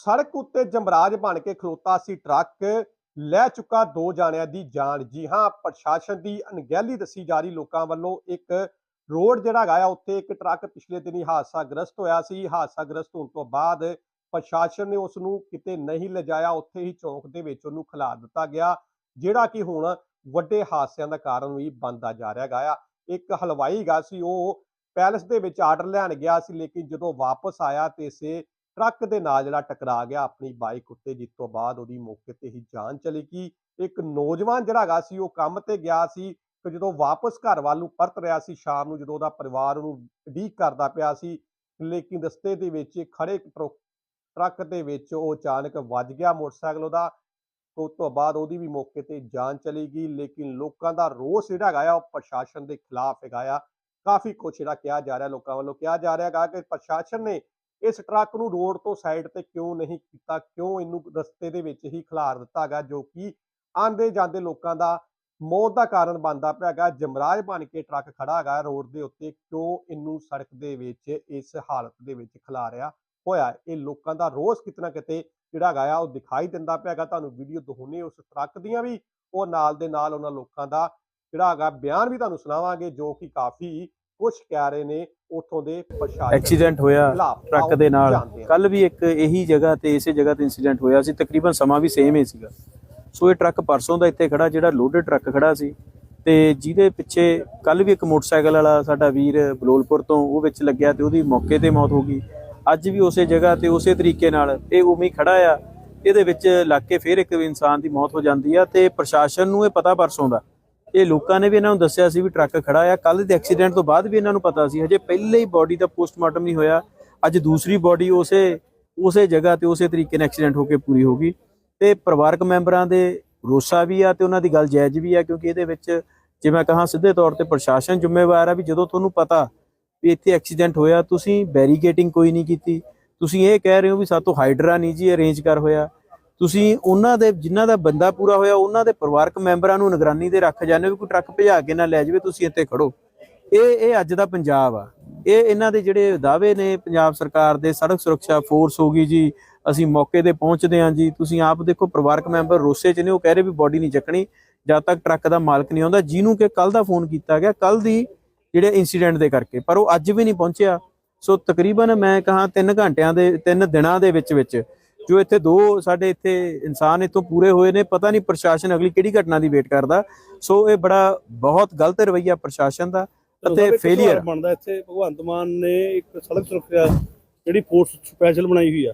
ਸੜਕ ਉੱਤੇ ਜਮਰਾਜ ਬਣ ਕੇ ਖਲੋਤਾ ਸੀ ਟਰੱਕ, ਲੈ ਚੁੱਕਾ ਦੋ ਜਾਣਿਆਂ ਦੀ ਜਾਨ। ਜੀ ਹਾਂ, ਪ੍ਰਸ਼ਾਸਨ ਦੀ ਅਣਗਹਿਲੀ ਦੱਸੀ ਜਾ ਰਹੀ ਲੋਕਾਂ ਵੱਲੋਂ ਇੱਕ ਰੋਡ ਜਿਹੜਾ ਹੈਗਾ ਆ, ਉੱਥੇ ਇੱਕ ਟਰੱਕ ਪਿਛਲੇ ਦਿਨੀ ਹਾਦਸਾ ਗ੍ਰਸਤ ਹੋਇਆ ਸੀ। ਹਾਦਸਾ ਗ੍ਰਸਤ ਹੋਣ ਤੋਂ ਬਾਅਦ ਪ੍ਰਸ਼ਾਸਨ ਨੇ ਉਸ ਨੂੰ ਕਿਤੇ ਨਹੀਂ ਲਿਜਾਇਆ, ਉੱਥੇ ਹੀ ਚੌਂਕ ਦੇ ਵਿੱਚ ਉਹਨੂੰ ਖਿਲਾਰ ਦਿੱਤਾ ਗਿਆ, ਜਿਹੜਾ ਕਿ ਹੁਣ ਵੱਡੇ ਹਾਦਸਿਆਂ ਦਾ ਕਾਰਨ ਵੀ ਬਣਦਾ ਜਾ ਰਿਹਾ ਹੈਗਾ ਆ। ਇੱਕ ਹਲਵਾਈ ਗਾ ਸੀ, ਉਹ ਪੈਲਸ ਦੇ ਵਿੱਚ ਆਰਡਰ ਲੈਣ ਗਿਆ ਸੀ, ਲੇਕਿਨ ਜਦੋਂ ਵਾਪਸ ਆਇਆ ਤੇ ਇਸੇ ਟਰੱਕ ਦੇ ਨਾਲ ਜਿਹੜਾ ਟਕਰਾ ਗਿਆ, ਆਪਣੀ ਬਾਈਕ ਉੱਤੇ, ਜਿਸ ਤੋਂ ਬਾਅਦ ਉਹਦੀ ਮੌਕੇ ਤੇ ਹੀ ਜਾਨ ਚਲੀ ਗਈ। ਇੱਕ ਨੌਜਵਾਨ ਜਿਹੜਾ ਹੈਗਾ ਸੀ, ਉਹ ਕੰਮ ਤੇ ਗਿਆ ਸੀ, ਤੇ ਜਦੋਂ ਵਾਪਸ ਘਰ ਵੱਲ ਨੂੰ ਪਰਤ ਰਿਹਾ ਸੀ, ਸ਼ਾਮ ਨੂੰ ਜਦੋਂ ਉਹਦਾ ਪਰਿਵਾਰ ਉਹਨੂੰ ਉਡੀਕ ਕਰਦਾ ਪਿਆ ਸੀ, ਲੇਕਿਨ ਰਸਤੇ ਦੇ ਵਿੱਚ ਖੜੇ ਇੱਕ ਟਰੱਕ ਦੇ ਵਿੱਚ ਉਹ ਅਚਾਨਕ ਵੱਜ ਗਿਆ ਮੋਟਰਸਾਈਕਲ ਉਹਦਾ। ਉਸ ਤੋਂ ਬਾਅਦ ਉਹਦੀ ਵੀ ਮੌਕੇ ਤੇ ਜਾਨ ਚਲੀ ਗਈ, ਲੇਕਿਨ ਲੋਕਾਂ ਦਾ ਰੋਸ ਜਿਹੜਾ ਹੈਗਾ ਆ, ਉਹ ਪ੍ਰਸ਼ਾਸਨ ਦੇ ਖਿਲਾਫ ਹੈਗਾ ਆ। ਕਾਫੀ ਕੁਛ ਜਿਹੜਾ ਕਿਹਾ ਜਾ ਰਿਹਾ, ਲੋਕਾਂ ਵੱਲੋਂ ਕਿਹਾ ਜਾ ਰਿਹਾ ਹੈਗਾ ਕਿ ਪ੍ਰਸ਼ਾਸਨ ਨੇ ਇਸ ਟਰੱਕ ਨੂੰ ਰੋਡ ਤੋਂ ਸਾਈਡ ਤੇ ਕਿਉਂ ਨਹੀਂ ਕੀਤਾ? ਕਿਉਂ ਇਹਨੂੰ ਰਸਤੇ ਦੇ ਵਿੱਚ ਹੀ ਖਿਲਾਰ ਦਿੱਤਾ ਗਿਆ? ਜੋ ਕਿ ਆਂਦੇ ਜਾਂਦੇ ਲੋਕਾਂ ਦਾ ਮੌਤ ਦਾ ਕਾਰਨ ਬਣਦਾ ਪਿਆ ਹੈਗਾ। ਜਮਰਾਜ ਬਣ ਕੇ ਟਰੱਕ ਖੜਾ ਹੈਗਾ ਰੋਡ ਦੇ ਉੱਤੇ। ਕਿਉਂ ਇਹਨੂੰ ਸੜਕ ਦੇ ਵਿੱਚ ਇਸ ਹਾਲਤ ਦੇ ਵਿੱਚ ਖਿਲਾਰਿਆ ਹੋਇਆ? ਇਹ ਲੋਕਾਂ ਦਾ ਰੋਸ ਕਿਤਨਾ ਕਿਤੇ ਜਿਹੜਾ ਹੈਗਾ ਆ, ਉਹ ਦਿਖਾਈ ਦਿੰਦਾ ਪਿਆ ਹੈਗਾ। ਤੁਹਾਨੂੰ ਵੀਡੀਓ ਦਿਖਾਉਣੇ ਉਸ ਟਰੱਕ ਦੀਆਂ ਵੀ ਉਹ ਨਾਲ ਦੇ ਨਾਲ ਉਹਨਾਂ ਲੋਕਾਂ ਦਾ ਜਿਹੜਾ ਹੈਗਾ ਬਿਆਨ ਵੀ ਤੁਹਾਨੂੰ ਸੁਣਾਵਾਂਗੇ, ਜੋ ਕਿ ਕਾਫੀ ਕੁਝ ਕਹਿ ਰਹੇ ਨੇ ਉਥੋਂ ਦੇ ਪ੍ਰਸ਼ਾਸਨ ਐਕਸੀਡੈਂਟ ਹੋਇਆ ਟਰੱਕ ਦੇ ਨਾਲ। ਕੱਲ ਵੀ ਇੱਕ ਇਹੀ ਜਗ੍ਹਾ ਤੇ ਇਸੇ ਜਗ੍ਹਾ ਤੇ ਇਨਸੀਡੈਂਟ ਹੋਇਆ ਸੀ ਤਕਰੀਬਨ ਸਮਾਂ ਵੀ ਸੇਮ ਹੀ ਸੀਗਾ। ਸੋ ਇਹ ਟਰੱਕ ਪਰਸੋਂ ਦਾ ਇੱਥੇ ਖੜਾ ਜਿਹੜਾ ਲੋਡਡ ਟਰੱਕ ਖੜਾ ਸੀ ਤੇ ਜਿਹਦੇ ਪਿੱਛੇ ਕੱਲ ਵੀ ਇੱਕ ਮੋਟਰਸਾਈਕਲ ਵਾਲਾ ਸਾਡਾ ਵੀਰ ਬਲੋਲਪੁਰ ਤੋਂ ਉਹ ਵਿੱਚ ਲੱਗਿਆ ਤੇ ਉਹਦੀ ਮੌਕੇ ਤੇ ਮੌਤ ਹੋ ਗਈ। ਅੱਜ ਵੀ ਉਸੇ ਜਗ੍ਹਾ ਤੇ ਉਸੇ ਤਰੀਕੇ ਨਾਲ ਇਹ ਉਵੇਂ ਹੀ ਖੜਾ ਆ। ਇਹਦੇ ਵਿੱਚ ਲੱਗ ਕੇ ਫਿਰ ਇੱਕ ਇਨਸਾਨ ਦੀ ਮੌਤ ਹੋ ਜਾਂਦੀ ਆ ਤੇ ਪ੍ਰਸ਼ਾਸਨ ਨੂੰ ਇਹ ਪਤਾ ਪਰਸੋਂ ਦਾ ਇਹ ਲੋਕਾਂ ਨੇ ਵੀ ਇਹਨਾਂ ਨੂੰ ਦੱਸਿਆ ਸੀ ਵੀ ਟਰੱਕ ਖੜਾ ਆ। ਕੱਲ ਦੇ ਐਕਸੀਡੈਂਟ ਤੋਂ ਬਾਅਦ ਵੀ ਇਹਨਾਂ ਨੂੰ ਪਤਾ ਸੀ। ਹਜੇ ਪਹਿਲੇ ਹੀ ਬਾਡੀ ਦਾ ਪੋਸਟਮਾਰਟਮ ਨਹੀਂ ਹੋਇਆ। ਅੱਜ ਦੂਸਰੀ ਬਾਡੀ ਉਸੇ ਉਸੇ ਜਗ੍ਹਾ ਤੇ ਉਸੇ ਤਰੀਕੇ ਨਾਲ ਐਕਸੀਡੈਂਟ ਹੋ ਕੇ ਪੂਰੀ ਹੋ ਗਈ। ਤੇ ਪਰਿਵਾਰਕ ਮੈਂਬਰਾਂ ਦੇ ਰੋਸਾ ਵੀ ਆ ਤੇ ਉਹਨਾਂ ਦੀ ਗੱਲ ਜਾਇਜ਼ ਵੀ ਆ ਕਿਉਂਕਿ ਇਹਦੇ ਵਿੱਚ ਜੇ ਮੈਂ ਕਹਾਂ ਸਿੱਧੇ ਤੌਰ ਤੇ ਪ੍ਰਸ਼ਾਸਨ ਜ਼ਿੰਮੇਵਾਰ ਆ ਵੀ ਜਦੋਂ ਤੁਹਾਨੂੰ ਪਤਾ ਵੀ ਇੱਥੇ ਐਕਸੀਡੈਂਟ ਹੋਇਆ, ਤੁਸੀਂ ਬੈਰੀਕੇਟਿੰਗ ਕੋਈ ਨਹੀਂ ਕੀਤੀ। ਤੁਸੀਂ ਇਹ ਕਹਿ ਰਹੇ ਹੋ ਵੀ ਸਾਤੋਂ ਹਾਈਡਰਾ ਨਹੀਂ ਜੀ ਅਰੇਂਜ ਕਰ ਹੋਇਆ। ਤੁਸੀਂ ਉਹਨਾਂ ਦੇ, ਜਿਨ੍ਹਾਂ ਦਾ ਬੰਦਾ ਪੂਰਾ ਹੋਇਆ, ਉਹਨਾਂ ਦੇ ਪਰਿਵਾਰਕ ਮੈਂਬਰਾਂ ਨੂੰ ਨਿਗਰਾਨੀ ਤੇ ਰੱਖ ਜਾਂਦੇ ਹੋ ਵੀ ਕੋਈ ਟਰੱਕ ਭਜਾ ਕੇ ਨਾ ਲੈ ਜਾਵੇ, ਤੁਸੀਂ ਇੱਥੇ ਖੜੋ। ਇਹ ਇਹ ਅੱਜ ਦਾ ਪੰਜਾਬ ਆ। ਇਹ ਇਹਨਾਂ ਦੇ ਜਿਹੜੇ ਦਾਅਵੇ ਨੇ ਪੰਜਾਬ ਸਰਕਾਰ ਦੇ, ਸੜਕ ਸੁਰੱਖਿਆ ਫੋਰਸ ਹੋ ਗਈ ਜੀ, ਅਸੀਂ ਮੌਕੇ ਤੇ ਪਹੁੰਚਦੇ ਹਾਂ ਜੀ। ਤੁਸੀਂ ਆਪ ਦੇਖੋ, ਪਰਿਵਾਰਕ ਮੈਂਬਰ ਰੋਸੇ ਚ ਨੇ, ਉਹ ਕਹਿ ਰਹੇ ਵੀ ਬੋਡੀ ਨਹੀਂ ਚੱਕਣੀ, ਜਦ ਤੱਕ ਟਰੱਕ ਦਾ ਮਾਲਕ ਨਹੀਂ ਆਉਂਦਾ। ਜਿਹਨੂੰ ਕਿ ਕੱਲ ਦਾ ਫੋਨ ਕੀਤਾ ਗਿਆ ਕੱਲ ਦੀ ਜਿਹੜੇ ਇਨਸੀਡੈਂਟ ਦੇ ਕਰਕੇ, ਪਰ ਉਹ ਅੱਜ ਵੀ ਨਹੀਂ ਪਹੁੰਚਿਆ। ਸੋ ਤਕਰੀਬਨ ਮੈਂ ਕਹਾਂ 3 ਘੰਟਿਆਂ ਦੇ 3 ਦਿਨਾਂ ਦੇ ਵਿੱਚ ਵਿੱਚ ਜੋ ਇੱਥੇ ਦੋ ਸਾਡੇ ਇੱਥੇ ਇਨਸਾਨ ਇੱਥੋਂ ਪੂਰੇ ਹੋਏ ਨੇ ਪਤਾ ਨਹੀਂ ਪ੍ਰਸ਼ਾਸਨ ਅਗਲੀ ਕਿਹੜੀ ਘਟਨਾ ਦੀ ਵੇਟ ਕਰਦਾ। ਸੋ ਇਹ ਬੜਾ ਬਹੁਤ ਗਲਤ ਰਵੱਈਆ ਪ੍ਰਸ਼ਾਸਨ ਦਾ ਅਤੇ ਫੇਲਿਅਰ ਬਣਦਾ ਇੱਥੇ। ਭਗਵੰਤ ਮਾਨ ਨੇ ਇੱਕ ਸੜਕ ਸੁਰੱਖਿਆ ਜਿਹੜੀ ਫੋਰਸ ਸਪੈਸ਼ਲ ਬਣਾਈ ਹੋਈ ਆ।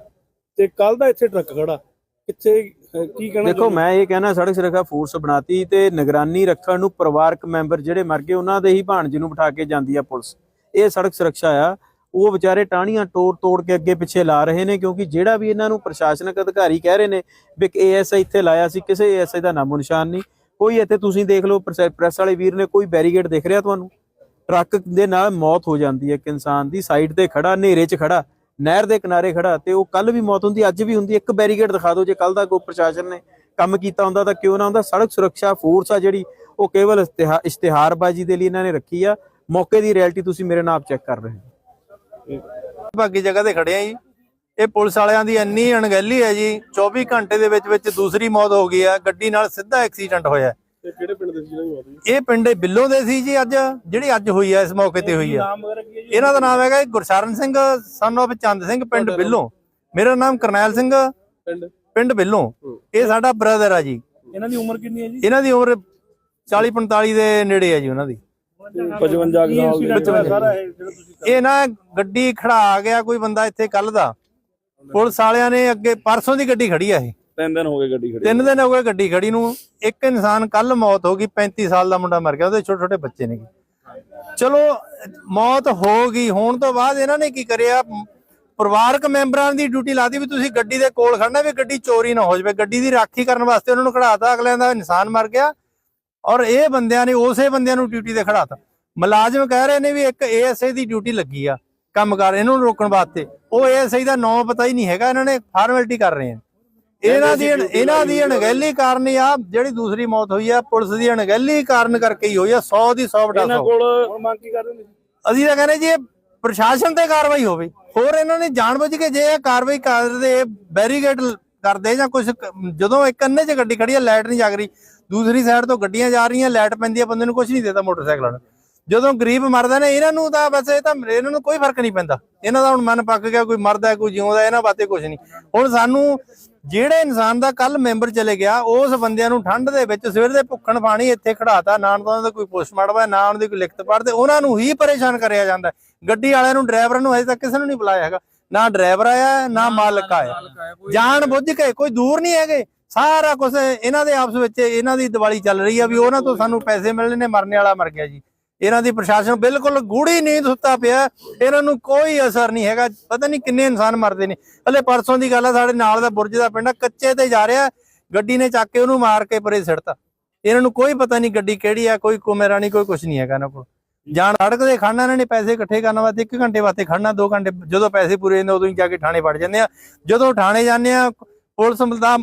ਤੇ ਕੱਲ ਦਾ ਇੱਥੇ ਟਰੱਕ ਖੜਾ। ਕਿੱਥੇ ਅਹ, ਕੀ ਕਹਿਣਾ ਦੇਖੋ ਮੈਂ ਇਹ ਕਹਿਣਾ ਸੜਕ ਸੁਰੱਖਿਆ ਫੋਰਸ ਬਣਾਤੀ ਤੇ ਨਿਗਰਾਨੀ ਰੱਖਣ ਨੂੰ ਪਰਿਵਾਰਕ ਮੈਂਬਰ ਜਿਹੜੇ ਮਰ ਗਏ ਉਹਨਾਂ ਦੇ ਹੀ ਭਾਣਜੇ ਨੂੰ ਬਿਠਾ ਕੇ ਜਾਂਦੀ ਆ ਪੁਲਿਸ। ਇਹ ਸੜਕ ਸੁਰੱਖਿਆ ਆ। ਉਹ ਵਿਚਾਰੇ ਟਾਹਣੀਆਂ ਤੋੜ ਤੋੜ ਕੇ ਅੱਗੇ ਪਿੱਛੇ ਲਾ ਰਹੇ ਨੇ ਕਿਉਂਕਿ ਜਿਹੜਾ ਵੀ ਇਹਨਾਂ ਨੂੰ ਪ੍ਰਸ਼ਾਸਨਿਕ ਅਧਿਕਾਰੀ ਕਹਿ ਰਹੇ ਨੇ ਵੀ ਏਐਸਆਈ ਇੱਥੇ ਲਾਇਆ ਸੀ, ਕਿਸੇ ਏਐਸਆਈ ਦਾ ਨਾਮੋ ਨਿਸ਼ਾਨ ਨਹੀਂ। ਕੋਈ ਇੱਥੇ ਤੁਸੀਂ ਦੇਖ ਲਓ, ਪ੍ਰੈਸ ਵਾਲੇ ਵੀਰ ਨੇ ਕੋਈ ਬੈਰੀਗੇਡ ਦੇਖ ਰਿਹਾ ਤੁਹਾਨੂੰ? ਟਰੱਕ ਦੇ ਨਾਲ ਮੌਤ ਹੋ ਜਾਂਦੀ ਹੈ, ਇੱਕ ਇਨਸਾਨ ਦੀ ਸਾਈਡ ਤੇ ਖੜਾ, ਹਨੇਰੇ 'ਚ ਖੜਾ, ਨਹਿਰ ਦੇ ਕਿਨਾਰੇ ਖੜਾ ਤੇ ਉਹ ਕੱਲ ਵੀ ਮੌਤ ਹੁੰਦੀ, ਅੱਜ ਵੀ ਹੁੰਦੀ, ਇੱਕ ਬੈਰੀਗੇਡ ਦਿਖਾ ਦਿਓ ਜੇ ਕੱਲ ਦਾ ਕੋਈ ਪ੍ਰਸ਼ਾਸਨ ਨੇ ਕੰਮ ਕੀਤਾ ਹੁੰਦਾ ਤਾਂ ਕਿਉਂ ਨਾ ਹੁੰਦਾ? ਸੜਕ ਸੁਰੱਖਿਆ ਫੋਰਸ ਆ ਜਿਹੜੀ, ਉਹ ਕੇਵਲ ਇਸ਼ਤਿਹਾਰਬਾਜ਼ੀ ਦੇ ਲਈ ਇਹਨਾਂ ਨੇ ਰੱਖੀ ਆ। ਮੌਕੇ ਦੀ ਰਿਐਲਿਟੀ ਤੁਸੀਂ ਮੇਰੇ ਨਾਲ ਚੈੱਕ ਕਰ ਰਹੇ ਹੋ। ਬਾਕੀ ਜਗ੍ਹਾ ਤੇ ਖੜੇ ਆ ਜੀ। ਇਹ ਪੁਲਿਸ ਵਾਲਿਆਂ ਦੀ ਇੰਨੀ ਅਣਗਹਿਲੀ ਹੈ ਜੀ 24 ਘੰਟੇ ਦੇ ਵਿੱਚ ਵਿੱਚ ਦੂਸਰੀ ਮੌਤ ਹੋ ਗਈ ਆ ਗੱਡੀ ਨਾਲ ਸਿੱਧਾ ਐਕਸੀਡੈਂਟ ਹੋਇਆ ਤੇ ਕਿਹੜੇ ਪਿੰਡ ਦੇ ਸੀ ਜਿਹਨਾਂ ਦੀ ਮੌਤ ਹੋਈ? ਇਹ ਪਿੰਡ ਬਿੱਲੋਂ ਦੇ ਸੀ ਜੀ ਅੱਜ ਜਿਹੜੀ ਅੱਜ ਹੋਈ ਆ ਇਸ ਮੌਕੇ ਤੇ ਹੋਈ ਆ ਨਾਮ ਵਗੈਰਾ ਕੀ ਹੈ ਜੀ? ਇਹਨਾਂ ਦਾ ਨਾਮ ਹੈਗਾ ਜੀ ਗੁਰਸ਼ਰਨ ਸਿੰਘ ਸਨ of ਚੰਦ ਸਿੰਘ ਪਿੰਡ ਬਿੱਲੋਂ। ਮੇਰਾ ਨਾਮ ਕਰਨੈਲ ਸਿੰਘ ਪਿੰਡ? ਪਿੰਡ ਬਿੱਲੋਂ। ਇਹ ਸਾਡਾ ਬ੍ਰਦਰ ਆ ਜੀ। ਇਹਨਾਂ ਦੀ ਉਮਰ ਕਿੰਨੀ ਹੈ ਜੀ? ਇਹਨਾਂ ਦੀ ਉਮਰ 40 45 ਦੇ ਨੇੜੇ ਆ ਜੀ ਉਹਨਾਂ ਦੀ। 55 ਸਾਲ ਦੀ। ਸਾਰਾ ਇਹ ਜਿਹੜਾ ਤੁਸੀਂ ਇਹ ਨਾ ਗੱਡੀ ਖੜਾ ਗਿਆ ਕੋਈ ਬੰਦਾ ਇੱਥੇ ਕੱਲ ਦਾ। ਪੁਲਿਸ ਵਾਲਿਆਂ ਨੇ ਅੱਗੇ ਪਰਸੋਂ ਦੀ ਗੱਡੀ ਖੜੀ ਆ ਇਹ। ਤਿੰਨ ਦਿਨ ਹੋ ਗਏ ਗੱਡੀ ਖੜੀ ਤਿੰਨ ਦਿਨ ਹੋ ਗਏ ਗੱਡੀ ਖੜੀ ਨੂੰ। ਇੱਕ ਇਨਸਾਨ ਕੱਲ ਮੌਤ ਹੋ ਗਈ 35 ਸਾਲ ਦਾ ਮੁੰਡਾ ਮਰ ਗਿਆ ਉਹਦੇ ਛੋਟੇ ਛੋਟੇ ਬੱਚੇ ਨੇ। ਚਲੋ ਮੌਤ ਹੋ ਗਈ। ਹੋਣ ਤੋਂ ਬਾਅਦ ਇਹਨਾਂ ਨੇ ਕੀ ਕਰਿਆ? ਪਰਿਵਾਰਕ ਮੈਂਬਰਾਂ ਦੀ ਡਿਊਟੀ ਲਾਤੀ ਵੀ ਤੁਸੀਂ ਗੱਡੀ ਦੇ ਕੋਲ ਖੜਨਾ ਵੀ ਗੱਡੀ ਚੋਰੀ ਨਾ ਹੋ ਜਾਵੇ। ਗੱਡੀ ਦੀ ਰਾਖੀ ਕਰਨ ਵਾਸਤੇ ਉਹਨਾਂ ਨੂੰ ਖੜਾਤਾ ਅਗਲਿਆਂ ਦਾ ਇਨਸਾਨ ਮਰ ਗਿਆ। ਔਰ ਇਹ ਬੰਦਿਆਂ ਨੇ ਉਸੇ ਬੰਦਿਆਂ ਨੂੰ ਡਿਊਟੀ ਤੇ ਖੜਾਤਾ ਮੁਲਾਜ਼ਮ ਕਹਿ ਰਹੇ ਨੇ ਵੀ ਇੱਕ ਏਐਸਆਈ ਦੀ ਡਿਊਟੀ ਲੱਗੀ ਆ ਕੰਮ ਕਰ ਇਹਨੂੰ ਰੋਕਣ ਵਾਸਤੇ। ਉਹ ਏਐਸਆਈ ਦਾ ਨਾਂ ਪਤਾ ਹੀ ਨਹੀਂ ਹੈਗਾ ਇਹਨਾਂ ਨੇ ਫਾਰਮੈਲਿਟੀ ਕਰ ਰਹੇ ਆ। ਇਹਨਾਂ ਦੀ ਇਹਨਾਂ ਦੀ ਅਣਗਹਿਲੀ ਕਾਰਨ ਹੀ ਆ ਜਿਹੜੀ ਦੂਸਰੀ ਮੌਤ ਹੋਈ ਆ ਪੁਲਿਸ ਦੀ ਅਣਗਹਿਲੀ ਕਾਰਨ ਕਰਕੇ ਹੀ ਹੋਈ ਆ 100 ਦੀ 100 ਬਟਾ ਇਹਨਾਂ 100 ਕੋਲ ਮੰਗ ਕੀ ਕਰਦੇ ਨੇ ਅਸੀਂ ਤਾਂ ਕਹਿੰਦੇ ਜੀ ਇਹ ਪ੍ਰਸ਼ਾਸਨ ਤੇ ਕਾਰਵਾਈ ਹੋਵੇ। ਹੋਰ ਇਹਨਾਂ ਨੇ ਜਾਣਬੁੱਝ ਕੇ ਜੇ ਇਹ ਕਾਰਵਾਈ ਕਰਦੇ ਬੈਰੀਗੇਡ ਕਰਦੇ ਜਾਂ ਕੁਝ ਜਦੋਂ ਇੱਕ ਅੰਨੇ 'ਚ ਗੱਡੀ ਖੜੀ ਹੈ ਲਾਈਟ ਨਹੀਂ ਜਗ ਰਹੀ ਦੂਸਰੀ ਸਾਈਡ ਤੋਂ ਗੱਡੀਆਂ ਜਾ ਰਹੀਆਂ ਲਾਈਟ ਪੈਂਦੀ ਹੈ ਬੰਦੇ ਨੂੰ ਕੁਝ ਨਹੀਂ ਦੇਦਾ ਮੋਟਰਸਾਈਕਲਾਂ ਨੂੰ। ਜਦੋਂ ਗਰੀਬ ਮਰਦਾ ਨੇ ਇਹਨਾਂ ਨੂੰ ਤਾਂ ਬਸ ਇਹ ਤਾਂ ਇਹਨਾਂ ਨੂੰ ਕੋਈ ਫ਼ਰਕ ਨਹੀਂ ਪੈਂਦਾ। ਇਹਨਾਂ ਦਾ ਹੁਣ ਮਨ ਪੱਕ ਗਿਆ ਕੋਈ ਮਰਦਾ ਕੋਈ ਜਿਉਂਦਾ ਇਹਨਾਂ ਬਾਤੇ ਕੁਝ ਨਹੀਂ। ਹੁਣ ਸਾਨੂੰ ਜਿਹੜੇ ਇਨਸਾਨ ਦਾ ਕੱਲ ਮੈਂਬਰ ਚਲੇ ਗਿਆ ਉਸ ਬੰਦਿਆਂ ਨੂੰ ਠੰਡ ਦੇ ਵਿੱਚ ਸਵੇਰ ਦੇ ਭੁੱਖਣ ਪਾਣੀ ਇੱਥੇ ਖੜਾਤਾ ਨਾ ਉਹਨਾਂ ਦਾ ਕੋਈ ਪੋਸਟਮਾਰਟਮ ਹੈ ਨਾ ਉਹਨਾਂ ਦੀ ਕੋਈ ਲਿਖਤ ਪੜ੍ਹਦੇ ਉਹਨਾਂ ਨੂੰ ਹੀ ਪਰੇਸ਼ਾਨ ਕਰਿਆ ਜਾਂਦਾ। ਗੱਡੀ ਵਾਲਿਆਂ ਨੂੰ ਡਰਾਈਵਰਾਂ ਨੂੰ ਹਜੇ ਤੱਕ ਕਿਸੇ ਨੂੰ ਨਹੀਂ ਬੁਲਾਇਆ ਹੈਗਾ। ਨਾ ਡਰਾਈਵਰ ਆਇਆ ਨਾ ਮਾਲਕ ਆਇਆ। ਜਾਣ ਬੁੱਝ ਕੇ ਕੋਈ ਦੂਰ ਨਹੀਂ ਹੈਗੇ। ਸਾਰਾ ਕੁਝ ਇਹਨਾਂ ਦੇ ਆਪਸ ਵਿੱਚ ਇਹਨਾਂ ਦੀ ਦੀਵਾਲੀ ਚੱਲ ਰਹੀ ਆ ਵੀ ਉਹਨਾਂ ਤੋਂ ਸਾਨੂੰ ਪੈਸੇ ਮਿਲਣੇ ਨੇ ਮਰਨੇ ਵਾਲਾ ਮਰ ਗਿਆ ਜੀ। ਇਹਨਾਂ ਦੀ ਪ੍ਰਸ਼ਾਸਨ ਬਿਲਕੁਲ ਗੂੜੀ ਨੀਂਦ ਸੁੱਤਾ ਪਿਆ। ਇਹਨਾਂ ਨੂੰ ਕੋਈ ਅਸਰ ਨਹੀਂ ਹੈਗਾ। ਪਤਾ ਨਹੀਂ ਕਿੰਨੇ ਇਨਸਾਨ ਮਰਦੇ ਨੇ। ਹਲੇ ਪਰਸੋਂ ਦੀ ਗੱਲ ਆ ਸਾਡੇ ਨਾਲ ਦਾ ਬੁਰਜ ਦਾ ਪਿੰਡ ਆ, ਕੱਚੇ ਤੇ ਜਾ ਰਿਹਾ। ਗੱਡੀ ਨੇ ਚੱਕ ਕੇ ਉਹਨੂੰ ਮਾਰ ਕੇ ਪਰੇ ਸਿੱਟਤਾ। ਇਹਨਾਂ ਨੂੰ ਕੋਈ ਪਤਾ ਨਹੀਂ ਗੱਡੀ ਕਿਹੜੀ ਆ ਕੋਈ ਕੁਮੇਰਾ ਨਹੀਂ ਕੋਈ ਕੁਝ ਨਹੀਂ ਹੈਗਾ ਇਹਨਾਂ ਕੋਲ। ਜਾਣ ਸੜਕ ਦੇ ਖੜਨਾ ਇਹਨਾਂ ਨੇ ਪੈਸੇ ਇਕੱਠੇ ਕਰਨ ਵਾਸਤੇ 1 ਘੰਟੇ ਵਾਸਤੇ ਖੜਨਾ 2 ਘੰਟੇ ਜਦੋਂ ਪੈਸੇ ਪੂਰੇ ਹੁੰਦੇ ਉਦੋਂ ਹੀ ਜਾ ਕੇ ਥਾਣੇ ਵੜ ਜਾਂਦੇ ਆ। ਜਦੋਂ ਥਾਣੇ ਜਾਂਦੇ ਆ ਪੁਲਿਸ ਦਾ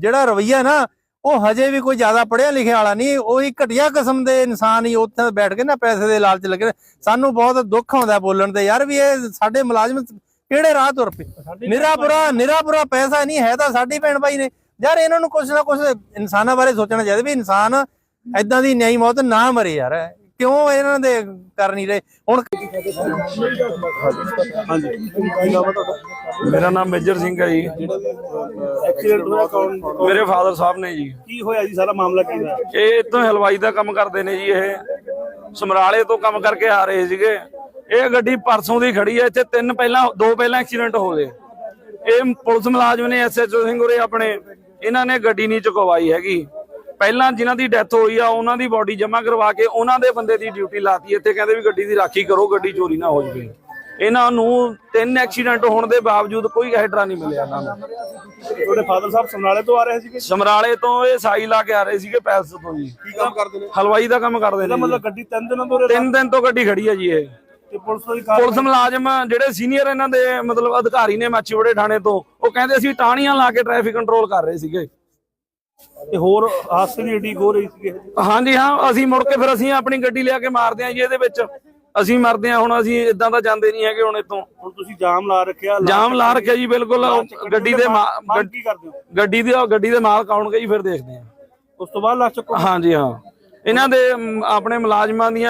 ਜਿਹੜਾ ਰਵਈਆ ਨਾ ਉਹ ਹਜੇ ਵੀ ਕੋਈ ਜ਼ਿਆਦਾ ਪੜਿਆ ਲਿਖਿਆ ਵਾਲਾ ਨਹੀਂ ਉਹੀ ਘਟੀਆ ਕਿਸਮ ਦੇ ਇਨਸਾਨ ਹੀ ਉੱਥੇ ਬੈਠ ਕੇ ਨਾ ਪੈਸੇ ਦੇ ਲਾਲਚ ਲੱਗੇ। ਸਾਨੂੰ ਬਹੁਤ ਦੁੱਖ ਆਉਂਦਾ ਬੋਲਣ ਤੇ ਯਾਰ ਵੀ ਇਹ ਸਾਡੇ ਮੁਲਾਜ਼ਮ ਕਿਹੜੇ ਰਾਹ ਤੁਰ ਪਏ? ਨਿਰਾਪੁਰਾ ਨਿਰਾਪੁਰਾ ਪੈਸਾ ਨਹੀਂ ਹੈ ਤਾਂ ਸਾਡੀ ਭੈਣ ਭਾਈ ਨੇ। ਯਾਰ ਇਹਨਾਂ ਨੂੰ ਕੁਛ ਨਾ ਕੁਛ ਇਨਸਾਨਾਂ ਬਾਰੇ ਸੋਚਣਾ ਚਾਹੀਦਾ ਵੀ ਇਨਸਾਨ ਐਦਾਂ ਦੀ ਨਿਆਈ ਮੌਤ ਨਾ ਮਰੇ ਯਾਰ। ਕਿਉਂ ਇਹਨਾਂ ਦੇ ਕਰ ਨਹੀਂ ਰਹੇ? ਹੁਣ ਮੇਰਾ ਨਾਮ ਮੇਜਰ ਸਿੰਘ ਹੈ ਜੀ। ਐਕਸੀਡੈਂਟ ਹੋਇਆ ਕੌਣ ਮੇਰੇ ਫਾਦਰ ਸਾਹਿਬ ਨੇ ਜੀ। ਕੀ ਹੋਇਆ ਜੀ? ਸਾਰਾ ਮਾਮਲਾ ਕੀ ਹੈ ਇਹ ਇੱਥੋਂ ਹਲਵਾਈ ਦਾ ਕੰਮ ਕਰਦੇ ਨੇ ਜੀ ਇਹ। ਸਮਰਾਲੇ ਤੋਂ ਕੰਮ ਕਰਕੇ ਆ ਰਹੇ ਸੀਗੇ। ਇਹ ਗੱਡੀ ਪਰਸੋਂ ਦੀ ਖੜੀ ਹੈ। ਇੱਥੇ ਤਿੰਨ ਪਹਿਲਾਂ ਦੋ ਪਹਿਲਾਂ ਐਕਸੀਡੈਂਟ ਹੋ ਗਏ। ਇਹ ਪੁਲਿਸ ਮੁਲਾਜ਼ਮ ਨੇ ਐਸਐਚਓ ਸਿੰਘ ਉਰੇ ਆਪਣੇ ਇਹਨਾਂ ਨੇ ਗੱਡੀ ਨਹੀਂ ਚੁਕਵਾਈ ਹੈਗੀ। ਪਹਿਲਾਂ ਜਿਨ੍ਹਾਂ ਦੀ ਡੈਥ ਹੋਈ ਆ ਉਹਨਾਂ ਦੀ ਬਾਡੀ ਜਮ੍ਹਾਂ ਕਰਵਾ ਕੇ ਉਹਨਾਂ ਦੇ ਬੰਦੇ ਦੀ ਡਿਊਟੀ ਲਾਤੀ ਇੱਥੇ ਕਹਿੰਦੇ ਵੀ ਗੱਡੀ ਦੀ ਰਾਖੀ ਕਰੋ ਗੱਡੀ ਚੋਰੀ ਨਾ ਹੋ ਜਾਵੇ। ਇਹਨਾਂ ਨੂੰ ਤਿੰਨ ਐਕਸੀਡੈਂਟ ਹੋਣ ਦੇ ਬਾਵਜੂਦ ਕੋਈ ਹੈਡਰਾ ਨਹੀਂ ਮਿਲਿਆ ਇਹਨਾਂ ਨੂੰ। ਤੁਹਾਡੇ ਫਾਦਰ ਸਾਹਿਬ ਸਮਨਾਲੇ ਤੋਂ ਆ ਰਹੇ ਸੀਗੇ? ਸਮਰਾਲੇ ਤੋਂ ਇਹ ਸਾਈ ਲਾ ਕੇ ਆ ਰਹੇ ਸੀਗੇ ਪੈਲਸ ਤੋਂ ਜੀ। ਕੀ ਕੰਮ ਕਰਦੇ ਨੇ? ਹਲਵਾਈ ਦਾ ਕੰਮ ਕਰਦੇ ਨੇ ਮਤਲਬ। ਗੱਡੀ ਤਿੰਨ ਦਿਨਾਂ ਤੋਂ ਤਿੰਨ ਦਿਨ ਤੋਂ ਗੱਡੀ ਖੜੀ ਹੈ ਜੀ ਇਹ। ਤੇ ਪੁਲਿਸ ਦੀ ਕਾਰ ਪੁਲਿਸ ਮੁਲਾਜ਼ਮ ਜਿਹੜੇ ਸੀਨੀਅਰ ਇਹਨਾਂ ਦੇ ਮਤਲਬ ਅਧਿਕਾਰੀ ਨੇ ਮਾਚੀਵੜੇ ਥਾਣੇ ਤੋਂ ਉਹ ਕਹਿੰਦੇ ਅਸੀਂ ਟਾਹਣੀਆਂ ਲਾ ਕੇ ਟ੍ਰੈਫਿਕ ਕੰਟਰੋਲ ਕਰ ਰਹੇ ਸੀਗੇ। ਤੇ ਹੋਰ ਹਾਦਸੇ ਦੀ ਏਡੀ ਹੋ ਰਹੀ ਸੀਗੇ ਹਾਂਜੀ ਹਾਂ ਅਸੀਂ ਮੁੜ ਕੇ ਫਿਰ ਅਸੀਂ ਆਪਣੀ ਗੱਡੀ ਲਿਆ ਕੇ ਮਾਰਦੇ ਹਾਂ ਜੀ ਇਹਦੇ ਵਿੱਚ। ਅਸੀਂ ਮਰਦੇ ਹਾਂ ਹੁਣ ਅਸੀਂ ਇਦਾਂ ਤਾਂ ਜਾਂਦੇ ਨਹੀਂ ਹੈਗੇ ਹੁਣ ਇੱਥੋਂ। ਹੁਣ ਤੁਸੀਂ ਜਾਮ ਲਾ ਰੱਖਿਆ ਜਾਮ ਲਾ ਰੱਖਿਆ ਜੀ ਬਿਲਕੁਲ। ਗੱਡੀ ਦੇ ਕੀ ਕਰਦੇ ਹੋ? ਗੱਡੀ ਦੇ ਗੱਡੀ ਦੇ ਮਾਲਕ ਆਉਣਗੇ ਜੀ ਫਿਰ ਦੇਖਦੇ ਹਾਂ। ਉਸ ਤੋਂ ਬਾਅਦ ਲਾਸ਼ ਚੱਕੋ। ਹਾਂਜੀ ਹਾਂ। ਇਹਨਾਂ ਦੇ ਆਪਣੇ ਮੁਲਾਜ਼ਮਾਂ ਦੀਆਂ